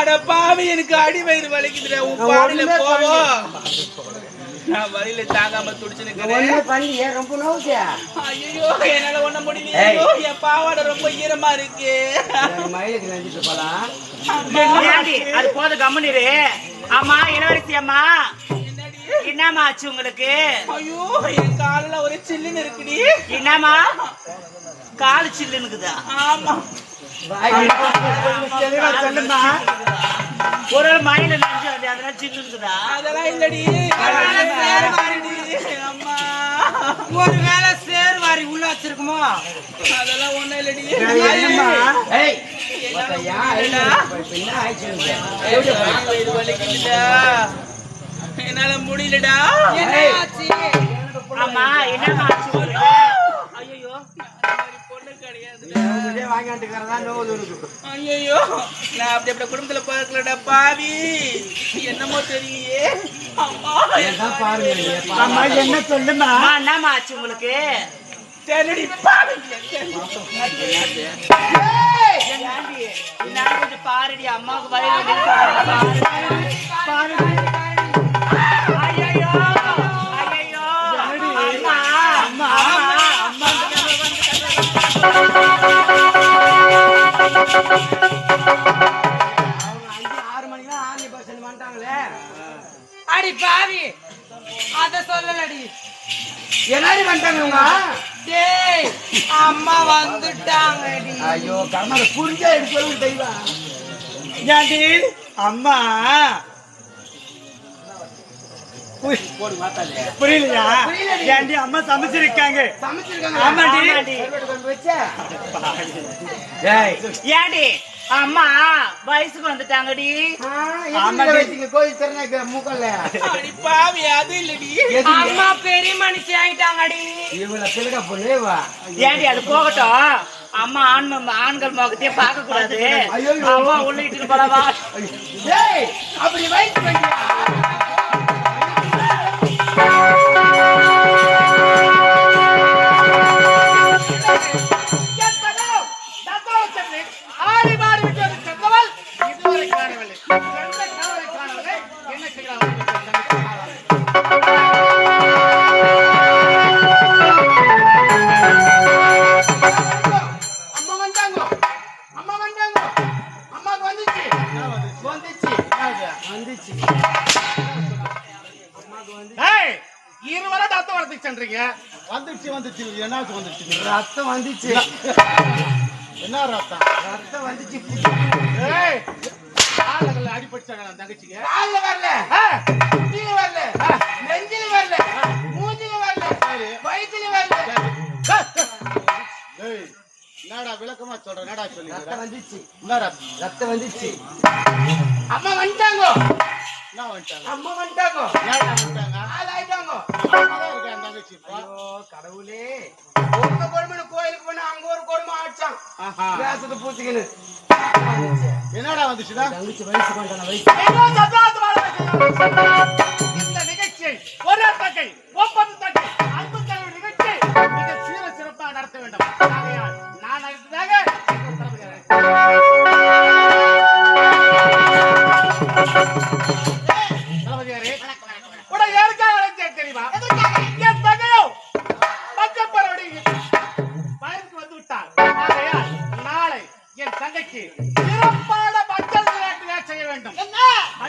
அட பாவி எனக்கு அடி வயிறு வலிக்குதுடா. உன் பாடியில போவோம் நான் வழியில தாங்காம துடிச்சு நிக்கிறேன். ஒண்ணு பண்ணியே ரொம்ப நோவுச்சா ஐயோ என்னால ஒண்ண முடியலையோ. என் பாவாடை ரொம்ப ஈரமா இருக்கு. மயிலுக்கு நஞ்சிட்டு போலாம் அது போது கம்முனிரு ஆமா இளவரசி அம்மா. என்னம்மா ஆச்சு உங்களுக்கு? ஐயோ என் காலில ஒரு சில்லுன்னு இருக்குடி. என்னம்மா? காலு சில்லுனுக்குதா ஆமா. தெளிவா சொல்லுமா? ஒரு வேளை மயில நஞ்சு வந்து அதெல்லாம் சில்லுனுக்குதா அதெல்லாம் இல்லடி. காலையில சேர மாறிடி அம்மா. ஒரு வேளை சேர் வாரி உள்ள வச்சிருக்குமோ? அதெல்லாம் இல்லடி. என்னால? முடியலடா. என்ன ஆமா என்னம்மா? இதே வாங்கிட்டுக்கிறதா நோவுது உனக்கு ஐயோ நான் அப்படி அப்படி குடும்பத்துல பார்க்கலடா பாவி என்னமோ தெரியலையே அம்மா என்ன சொல்லுமா என்னம்மா ஆச்சு உங்களுக்கு தெரியடி பாவி பாருடி அம்மாவுக்கு வயிறு வலி அடி பாவி. அத சொல்லலடி. என்னடி பண்ணிட்டாங்க இவங்க? டேய் அம்மா வந்துட்டாங்கடி. ஐயோ புரிஞ்சா எடுக்கணும் தெய்வம் ஏண்டி அம்மா. புரியலையா? ஏண்டி அம்மா சமைச்சிருக்காங்க. சமைச்சிருக்காங்க. ஆமாடி. ஏண்டி? அம்மா வயசுக்கு வந்துட்டாங்கடி? அம்மா பெரிய மனுஷி ஆயிட்டாங்கடி. ஏண்டி அது போகட்டும். அம்மா ஆண் ஆண்கள் முகத்தையே பார்க்க கூடாது ஐயோ. அம்மா உள்ள இட்டுட்டு போலவா அப்படி வயிற்று ஆடி மாறி விட்டது. சென்றவள் இதுவரை காணவில்லை. சென்ற கணவரை காணவில்லை. என்ன வந்தாங்க. அம்மா வந்தாங்க. அம்மாக்கு வந்துச்சு. வந்துச்சு. சென்றீங்க. என்னாச்சு வந்துச்சு? ரத்தம் வந்துச்சு. என்ன ரத்தம்? ரத்தம் வந்துச்சு. அடிபட்டாங்க நான் தங்கச்சிக்கு. கால்ல வரல. முட்டில வரல. நெஞ்சில வரல. மூஞ்சில வரல. வயித்துல வரல. ஏய் என்னடா விளக்கமா சொல்ற? என்னடா ரத்தம் சொல்லி வந்துச்சு. என்ன ரத்தம்? ரத்தம் வந்துச்சு. அம்மா வந்துட்டாங்க. வந்துட்டாங்க அம்மா வந்துட்டாங்க வந்துட்டாங்க என் தங்கச்சி ஐயோ கடவுளே. கொடுமை கோயிலுக்கு போனா அங்க ஒரு கொடுமை ஆச்சான் ஆஹா. பேசத்தை பூச்சிக்கின்னு என்னடா வந்துச்சுடா? தங்கச்சி வயசு கொண்டான வயசு. இந்த நிகழ்ச்சியை ஒரே தக்கை ஒப்பந்த தக்கை அன்பு தலைவர் நிகழ்ச்சி. மிக சீர சிறப்பாக நடத்த வேண்டும். நான் அடுத்ததாக எங்கள் தளபதி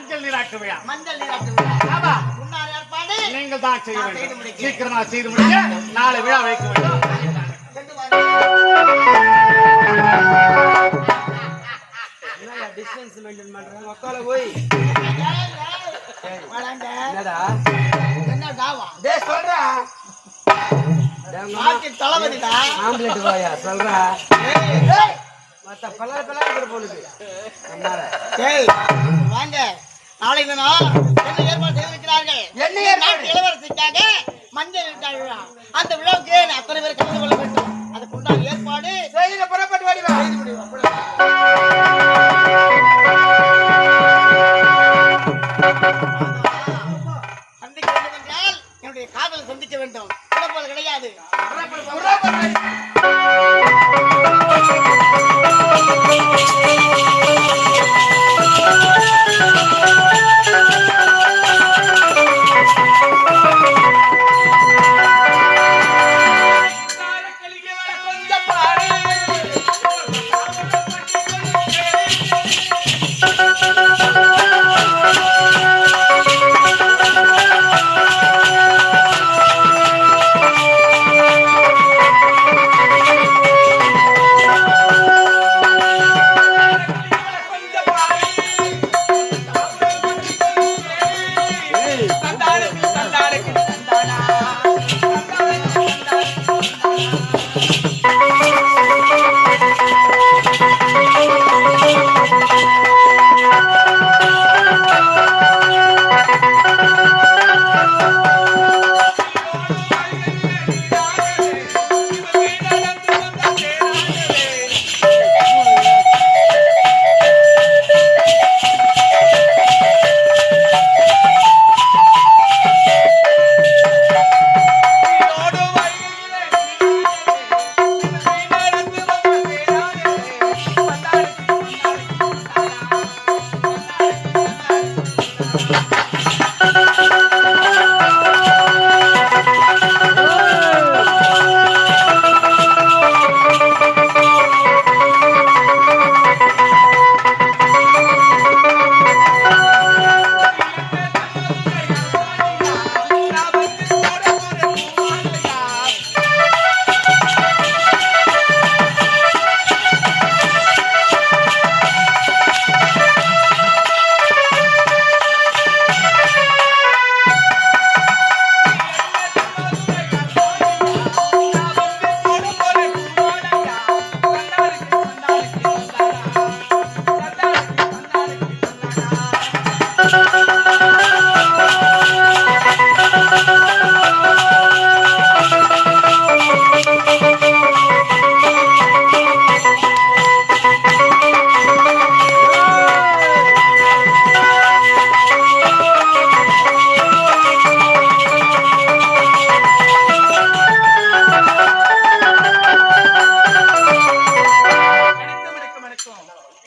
மஞ்சள் நீராட்டு விழா. மஞ்சள் நீராட்டு விழா. முன்னாள் ஏற்பாடு. நீங்கள் தான் செய்ய வேண்டும். சீக்கிரமா செய்து முடிக்க நாளை விழா வைக்க வேண்டும். டிஸ்டன்ஸ் மெயின்டைன் பண்றாங்க? ஒக்கால போய். என்னடா? என்ன தாவா? டேய் சொல்றா. தளபதிடா. ஆம்புலன்ட் போயா? சொல்றா. ஏய், மத்த ஏய், வாங்க. நாளை தினம் என்ன ஏற்பாடு செய்திருக்கிறார்கள்? என்ன ஏற்பாடு? இளவரசிக்காக மஞ்சள் விழா. அந்த விழாவுக்கு அத்தனை பேர் கலந்து கொள்ள வேண்டும்? அதுக்கு உண்டான ஏற்பாடு செய்தில புறப்பட்டு வாடி வா. சந்திக்க வேண்டும் என்றால் என்னுடைய காதலை சந்திக்க வேண்டும். கிடையாது.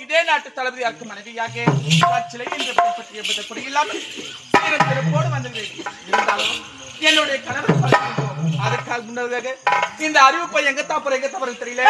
இதே நாட்டு தளபதியாக்கும் மனைவியாக காட்சிலை என்ற பற்றி என்பதை புரியில்லாமல் சிறப்போடு வந்திருக்கிறேன் இருந்தாலும் என்னுடைய கணவர் அதற்காக முன்னதாக இந்த அறிவிப்பை எங்க தாப்புற எங்க தவறு தெரியல.